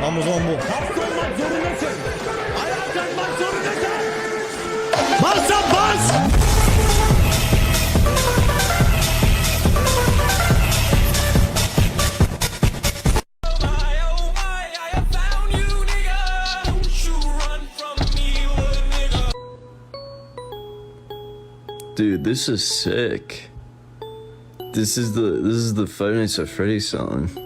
Tamam o zaman bu. Hasta olmak zorundasın. Ayağa kalkmak zorundasın. Bassa bas. Dude, this is sick. This is the this is the Five Nights at Freddy's song.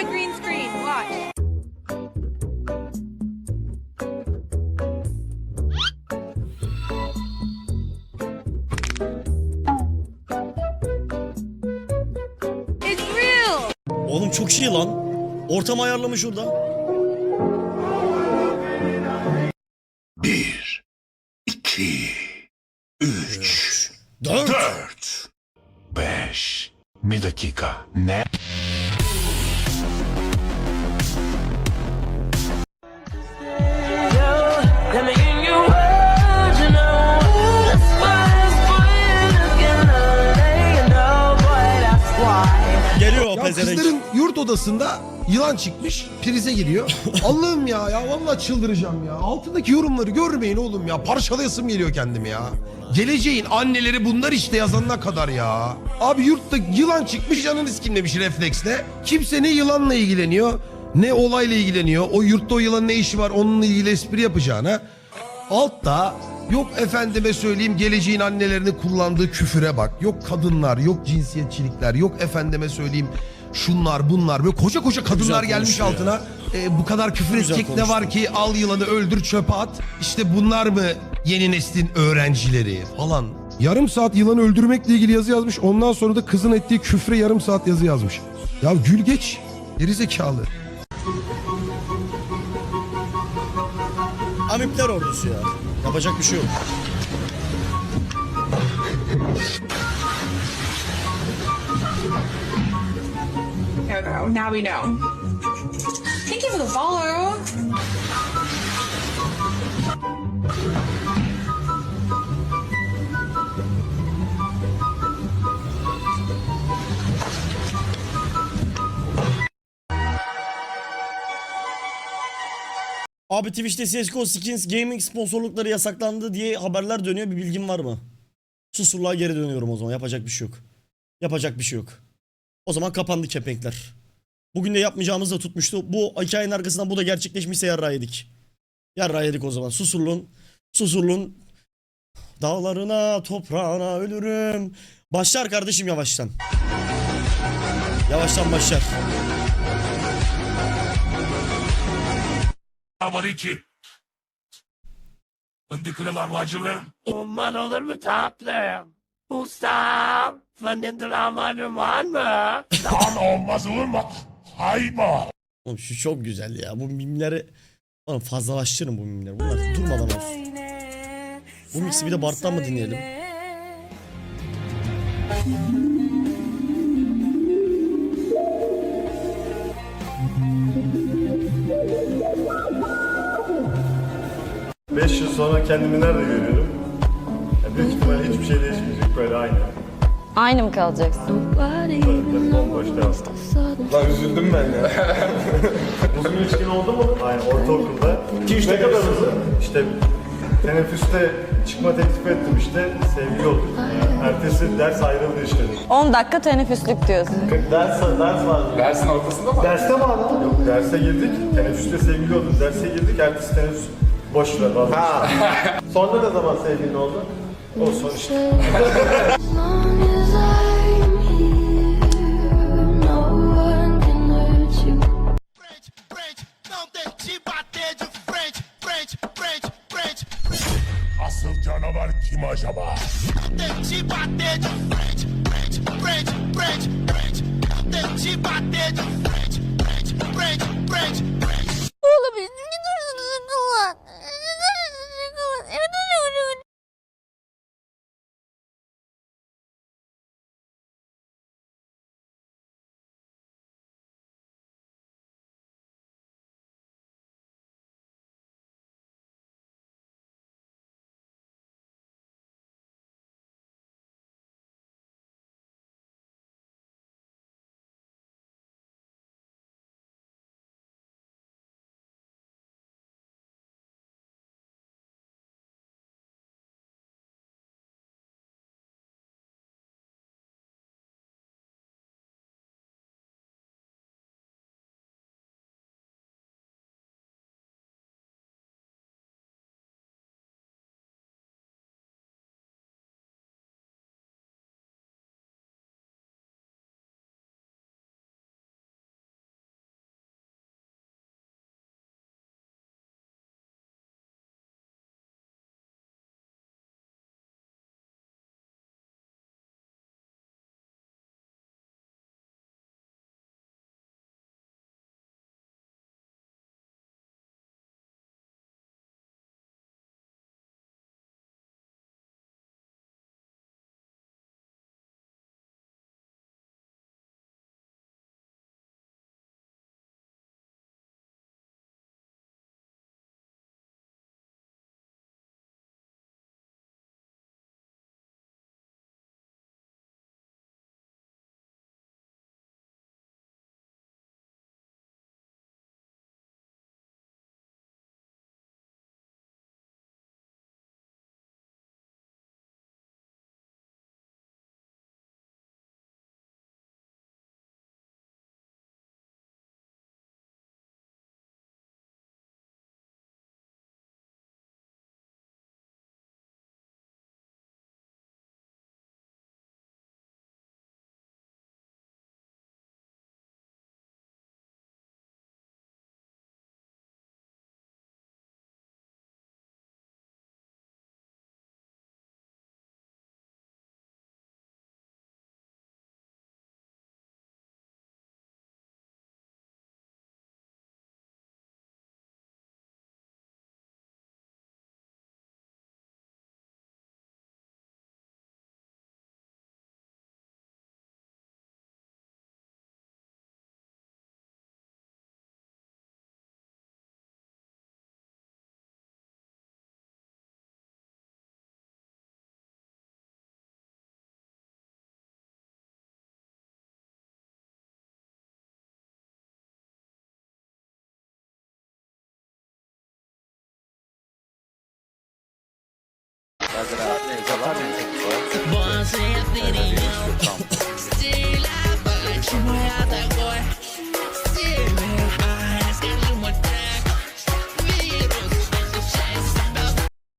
a green screen. Watch. It's real. Oğlum çok iyi lan. Ortam ayarlamış orada. Bir, iki, üç, Dört. dört, beş. Bir dakika. Ne? Odasında yılan çıkmış prize giriyor. Allah'ım ya ya vallahi çıldıracağım ya. Altındaki yorumları görmeyin oğlum ya. Parçalayasım geliyor kendimi ya. Geleceğin anneleri bunlar işte yazanına kadar ya. Abi yurtta yılan çıkmış canını sikimlemiş refleksle. Kimse ne yılanla ilgileniyor ne olayla ilgileniyor. O yurtta o yılanın ne işi var onunla ilgili espri yapacağına. Altta yok efendime söyleyeyim geleceğin annelerini kullandığı küfüre bak. Yok kadınlar, yok cinsiyetçilikler, yok efendime söyleyeyim şunlar bunlar. Böyle koca koca kadınlar gelmiş altına. E, bu kadar küfür Güzel edecek ne konuştu. var ki al yılanı öldür çöpe at. İşte bunlar mı yeni neslin öğrencileri falan. Yarım saat yılanı öldürmekle ilgili yazı yazmış. Ondan sonra da kızın ettiği küfre yarım saat yazı yazmış. Ya gül geç. Geri zekalı. Amipler ordusu ya. Yapacak bir şey yok. Go. Now we know. Thank you for the follow. Abi Twitch'te CSGO Skins Gaming sponsorlukları yasaklandı diye haberler dönüyor. Bir bilgin var mı? Susurluğa geri dönüyorum o zaman. Yapacak bir şey yok. Yapacak bir şey yok. O zaman kapandı kepenkler. Bugün de yapmayacağımız da tutmuştu. Bu hikayenin arkasından bu da gerçekleşmişse yarrağı yedik. Yarrağı yedik o zaman. Susurluğun, Susurluğun dağlarına, toprağına ölürüm. Başlar kardeşim yavaştan. Yavaştan başlar. Var iki. Fındıklı lahmacunlarım. Aman olur mu tatlım? Ustam, fındığın lahmacun var mı? Lan olmaz olur mu? Hayma. Oğlum şu çok güzel ya. Bu mimleri Oğlum fazlalaştırın bu mimleri. Bunlar durmadan olsun. Bu mixi bir de Bart'tan mı dinleyelim? Beş yıl sonra kendimi nerede görüyorum? Ya büyük ihtimalle hiçbir şey değişmeyecek böyle aynı. Aynı mı kalacaksın? Lan üzüldüm ben ya. uzun ilişkin oldu mu? Aynen ortaokulda. ne kadar uzun? İşte teneffüste çıkma teklif ettim işte sevgili olduk. Yani ertesi ders ayrıldı işte. 10 dakika teneffüslük diyorsun. Ders, ders vardı. Dersin ortasında mı? Derste mi adam? Yok derse girdik. Teneffüste sevgili olduk. Derse girdik. Ertesi teneffüs boş ver vazgeçtim. Sonra ne zaman sevgilin oldu? O son işte. Asıl canavar kim acaba? Oğlum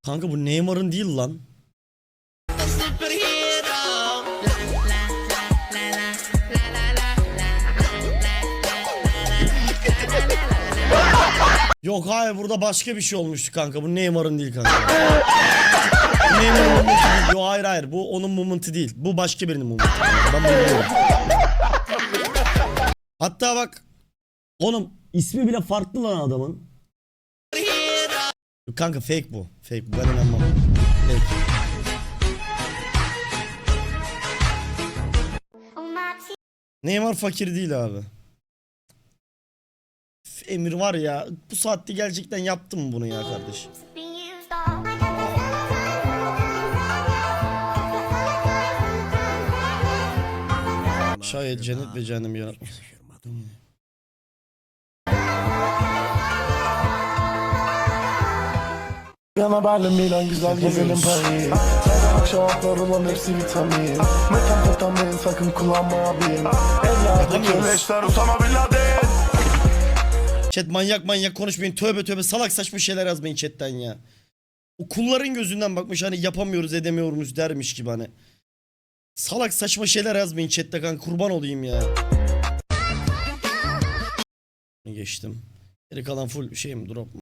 Kanka bu Neymar'ın değil lan. Yok hayır burada başka bir şey olmuştu kanka. Bu Neymar'ın değil kanka. Moment'i değil. Yok hayır hayır. Bu onun moment'i değil. Bu başka birinin moment'i. Ben bunu biliyorum. Hatta bak. Oğlum ismi bile farklı lan adamın. Kanka fake bu. Fake bu. Ben inanmam. Fake. Neymar fakir değil abi. Emir var ya bu saatte gerçekten yaptın mı bunu ya kardeş? Şayet cennet ve cehennem yaratmaz. Yana Berlin Milan güzel gezelim Paris Her akşam haplar olan hepsi vitamin Metamfetamin sakın kullanma abim Yapamıyoruz. köleşler Usama Bin Laden Chat manyak manyak konuşmayın. Tövbe tövbe salak saçma şeyler yazmayın chatten ya. O kulların gözünden bakmış hani yapamıyoruz edemiyoruz dermiş gibi hani. Salak saçma şeyler yazmayın chatte kanka kurban olayım ya. Geçtim. Geri kalan full şey mi drop?